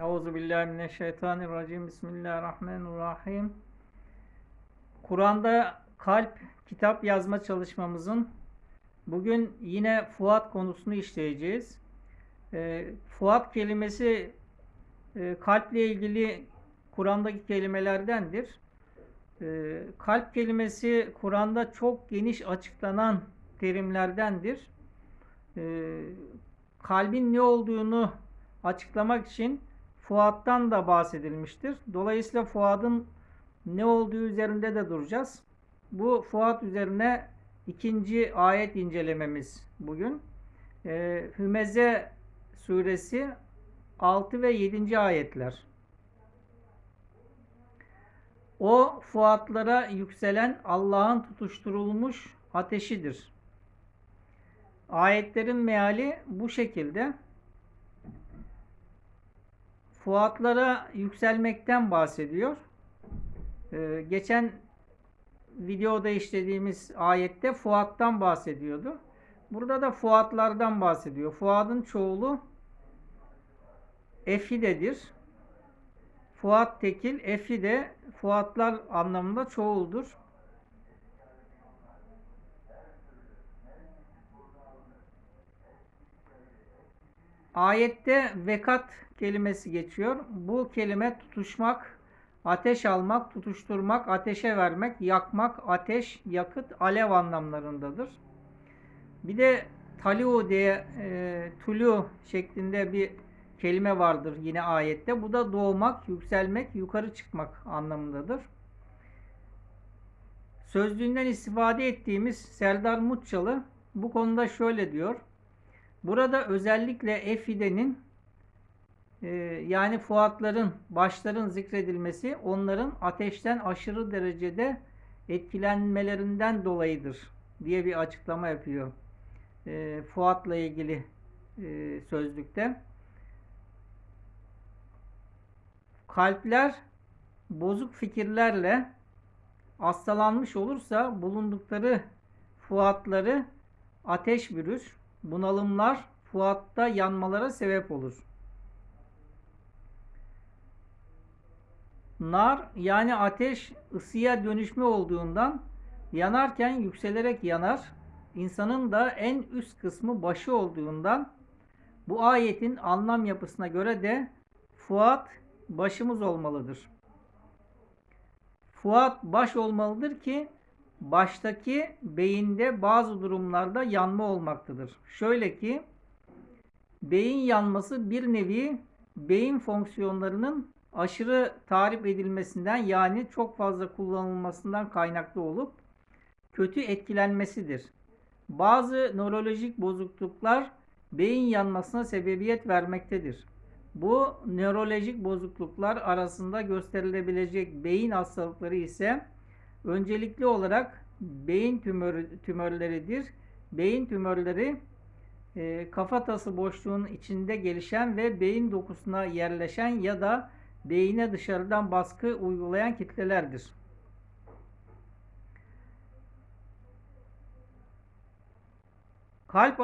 Euzu billahi mineşşeytanirracim. Bismillahirrahmanirrahim. Kur'an'da kalp kitap yazma çalışmamızın bugün yine Fuat konusunu işleyeceğiz. E, Fuat kelimesi e, kalple ilgili Kur'an'daki kelimelerdendir. E, kalp kelimesi Kur'an'da çok geniş açıklanan terimlerdendir. E, kalbin ne olduğunu açıklamak için Fuat'tan da bahsedilmiştir. Dolayısıyla Fuat'ın ne olduğu üzerinde de duracağız. Bu Fuat üzerine ikinci ayet incelememiz bugün. Ee, Hümeze suresi 6 ve 7. ayetler. O fuatlara yükselen Allah'ın tutuşturulmuş ateşidir. Ayetlerin meali bu şekilde. Fuatlara yükselmekten bahsediyor. Ee, geçen videoda işlediğimiz ayette Fuat'tan bahsediyordu. Burada da Fuatlardan bahsediyor. Fuad'ın çoğulu Efide'dir. Fuat tekil, Efide Fuatlar anlamında çoğuldur. Ayette vekat kelimesi geçiyor. Bu kelime tutuşmak, ateş almak, tutuşturmak, ateşe vermek, yakmak, ateş, yakıt, alev anlamlarındadır. Bir de taliu diye e, tulu şeklinde bir kelime vardır yine ayette. Bu da doğmak, yükselmek, yukarı çıkmak anlamındadır. Sözlüğünden istifade ettiğimiz Serdar Mutçalı bu konuda şöyle diyor. Burada özellikle efidenin e, yani fuatların, başların zikredilmesi onların ateşten aşırı derecede etkilenmelerinden dolayıdır diye bir açıklama yapıyor. E, fuatla ilgili e, sözlükte. Kalpler bozuk fikirlerle hastalanmış olursa bulundukları fuatları ateş bürür bunalımlar fuatta yanmalara sebep olur. Nar yani ateş ısıya dönüşme olduğundan yanarken yükselerek yanar. İnsanın da en üst kısmı başı olduğundan bu ayetin anlam yapısına göre de fuat başımız olmalıdır. Fuat baş olmalıdır ki baştaki beyinde bazı durumlarda yanma olmaktadır. Şöyle ki beyin yanması bir nevi beyin fonksiyonlarının aşırı tarif edilmesinden yani çok fazla kullanılmasından kaynaklı olup kötü etkilenmesidir. Bazı nörolojik bozukluklar beyin yanmasına sebebiyet vermektedir. Bu nörolojik bozukluklar arasında gösterilebilecek beyin hastalıkları ise öncelikli olarak beyin tümörü, tümörleridir. Beyin tümörleri e, kafatası boşluğunun içinde gelişen ve beyin dokusuna yerleşen ya da beyine dışarıdan baskı uygulayan kitlelerdir. Kalp